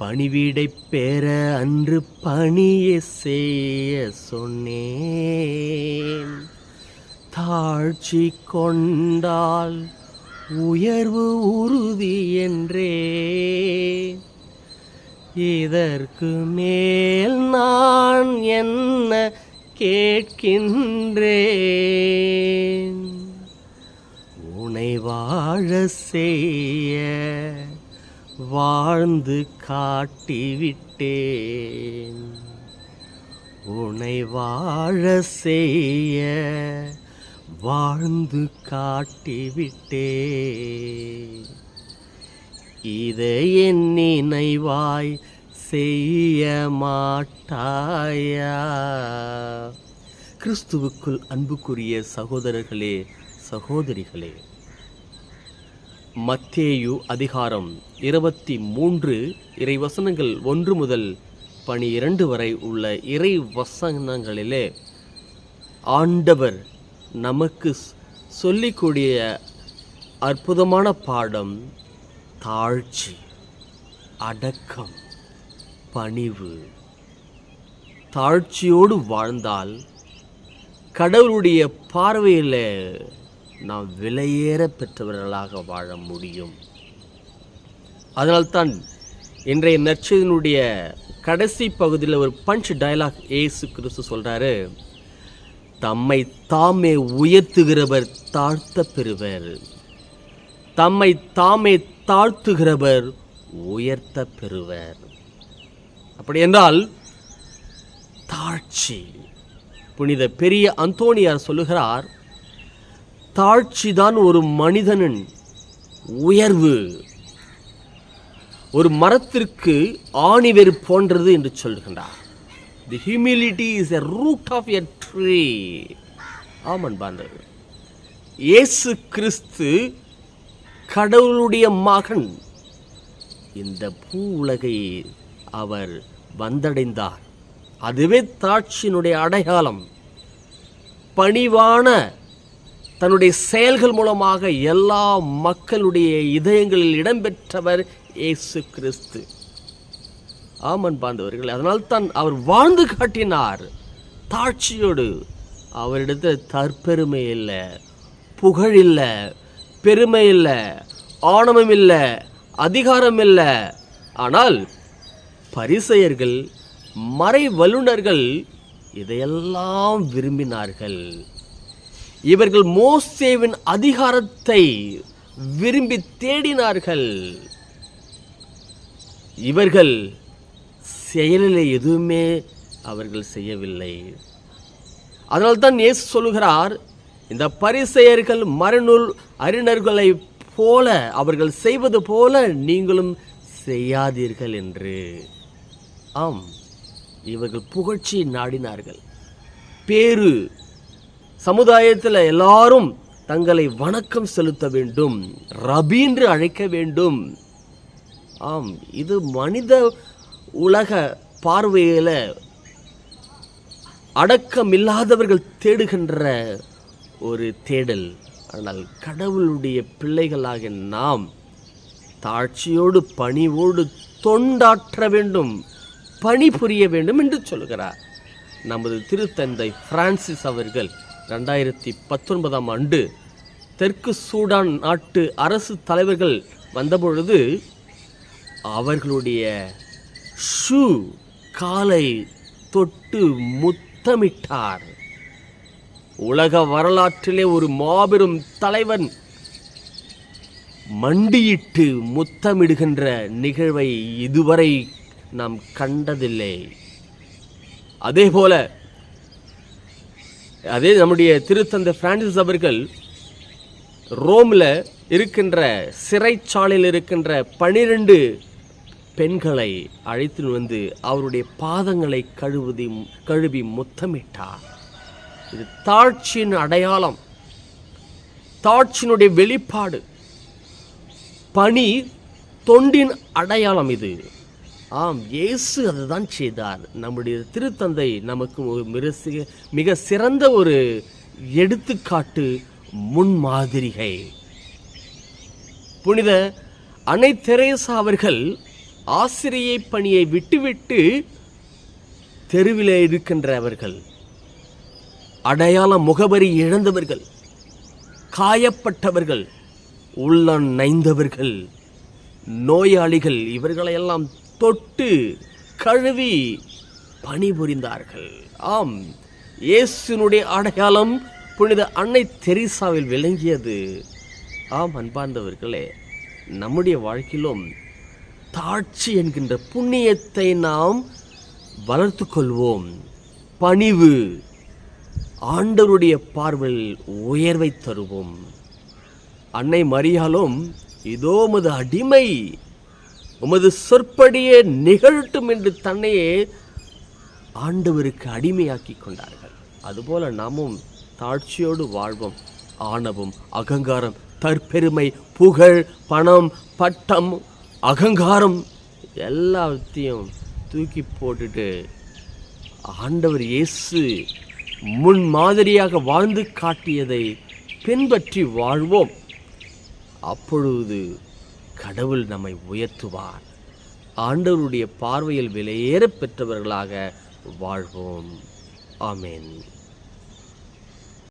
பணிவீடை பெற அன்று பணிய செய்ய சொன்னேன். தாழ்ச்சி கொண்டால் உயர்வு உறுதி என்றே. இதற்கு மேல் நான் என்ன கேட்கின்றேன்? உனை வாழ செய் வாழ்ந்து காட்டிவிட்டேன். உனை வாழ செய்ய வாழ்ந்து காட்டிவிட்டேன். இதை என் நினைவாய் செய்ய மாட்டாயா? கிறிஸ்துவுக்குள் அன்புக்குரிய சகோதரர்களே சகோதரிகளே மத்தேயு அதிகாரம் இருபத்தி மூன்று இறை வசனங்கள் ஒன்று முதல் பனிரெண்டு வரை உள்ள இறை வசனங்களிலே ஆண்டவர் நமக்கு சொல்லிக்கூடிய அற்புதமான பாடம் தாழ்ச்சி அடக்கம் பணிவு. தாழ்ச்சியோடு வாழ்ந்தால் கடவுளுடைய பார்வையில் நாம் விலையேற பெற்றவர்களாக வாழ முடியும். அதனால்தான் இன்றைய நற்செய்தினுடைய கடைசி பகுதியில் ஒரு பஞ்ச் டயலாக் ஏசு கிறிஸ்து சொல்றாரு தம்மை தாமே உயர்த்துகிறவர் தாழ்த்த பெறுவர். தம்மை தாமே தாழ்த்துகிறவர் உயர்த்த பெறுவர். அப்படி என்றால் தாழ்ச்சி. புனித பெரிய அந்தோணியார் சொல்லுகிறார் தாழ்ச்சிதான் ஒரு மனிதனின் உயர்வு. ஒரு மரத்திற்கு ஆணிவேர் போன்றது என்று சொல்கின்றார் the humility is a root of a tree Amen பாண்டது இயேசு கிறிஸ்து கடவுளுடைய மகன். இந்த பூ உலகை அவர் வந்தடைந்தார். அதுவே தாட்சியினுடைய அடையாளம். பணிவான தன்னுடைய செயல்கள் மூலமாக எல்லா மக்களுடைய இதயங்களில் இடம்பெற்றவர் இயேசு கிறிஸ்து. ஆமன் பாந்தவர்கள் அதனால் தான் அவர் வாழ்ந்து காட்டினார். தாட்சியோடு அவரிடத்தில் தற்பெருமை இல்லை புகழ் இல்லை பெருமை இல்லை ஆணவம் இல்லை அதிகாரம் இல்லை. ஆனால் பரிசெயர்கள் மறை வல்லுநர்கள் இதையெல்லாம் விரும்பினார்கள். இவர்கள் மோசேவின் அதிகாரத்தை விரும்பி தேடினார்கள். இவர்கள் செயலில் எதுவுமே அவர்கள் செய்யவில்லை. அதனால்தான் இயேசு சொல்லுகிறார் இந்த பரிசெயர்கள் மறுநூல் அறிஞர்களை போல அவர்கள் செய்வது போல நீங்களும் செய்யாதீர்கள் என்று. ஆம் இவர்கள் புகழ்ச்சியை நாடினார்கள். பேரு சமுதாயத்தில் எல்லாரும் தங்களை வணக்கம் செலுத்த வேண்டும் ரபி என்று அழைக்க வேண்டும். ஆம் இது மனித உலக பார்வையில் அடக்கமில்லாதவர்கள் தேடுகின்ற ஒரு தேடல். ஆனால் கடவுளுடைய பிள்ளைகளாக நாம் தாழ்ச்சியோடு பணிவோடு தொண்டாற்ற வேண்டும் பணி புரிய வேண்டும் என்று சொல்கிறார். நமது திருத்தந்தை பிரான்சிஸ் அவர்கள் ரெண்டாயிரத்தி பத்தொன்பதாம் ஆண்டு தெற்கு சூடான் நாட்டு அரசு தலைவர்கள் வந்தபொழுது அவர்களுடைய ஷூ காலை தொட்டு முத்தமிட்டார். உலக வரலாற்றிலே ஒரு மாபெரும் தலைவன் மண்டியிட்டு முத்தமிடுகின்ற நிகழ்வை இதுவரை நாம் கண்டதில்லை. அதே போல அதே நம்முடைய திருத்தந்தை பிரான்சிஸ் அவர்கள் ரோமில் இருக்கின்ற சிறைச்சாலையில் இருக்கின்ற பனிரெண்டு பெண்களை அழைத்து வந்து அவருடைய பாதங்களை கழுவுதி கழுவி முத்தமிட்டார். இது தாழ்ச்சியின் அடையாளம். தாழ்ச்சியினுடைய வெளிப்பாடு. பணி தொண்டின் அடையாளம் இது. ஆம் இயேசு அதுதான் செய்தார். நம்முடைய திருத்தந்தை நமக்கு ஒரு மிக மிக சிறந்த ஒரு எடுத்துக்காட்டு முன்மாதிரிகை. புனித அன்னை தெரேசா அவர்கள் ஆசிரியை பணியை விட்டுவிட்டு தெருவிலே இருக்கின்றவர்கள் அடையாள முகவரி இழந்தவர்கள் காயப்பட்டவர்கள் உள்ள நைந்தவர்கள் நோயாளிகள் இவர்களையெல்லாம் தொட்டு கழுவி பணிபுரிந்தார்கள். ஆம் இயேசுனுடைய அடையாளம் புனித அன்னை தெரீசாவில் விளங்கியது. ஆம் அன்பார்ந்தவர்களே நம்முடைய வாழ்க்கையிலும் தாட்சி என்கின்ற புண்ணியத்தை நாம் வளர்த்து கொள்வோம். பணிவு ஆண்டவருடைய பார்வையில் உயர்வை தருவோம். அன்னை மரியாலும் இதோமது அடிமை உமது சொற்படியே நிகழ்த்தும் என்று தன்னையே ஆண்டவருக்கு அடிமையாக்கி கொண்டார்கள். அதுபோல நாமும் தாழ்ச்சியோடு வாழ்வோம். ஆணவம் அகங்காரம் தற்பெருமை புகழ் பணம் பட்டம் அகங்காரம் எல்லாத்தையும் தூக்கி போட்டுட்டு ஆண்டவர் இயேசு முன் மாதிரியாக வாழ்ந்து காட்டியதை பின்பற்றி வாழ்வோம். அப்பொழுது கடவுள் நம்மை உயர்த்துவார். ஆண்டவருடைய பார்வையில் விலையேற பெற்றவர்களாக வாழ்வோம். ஆமேன்.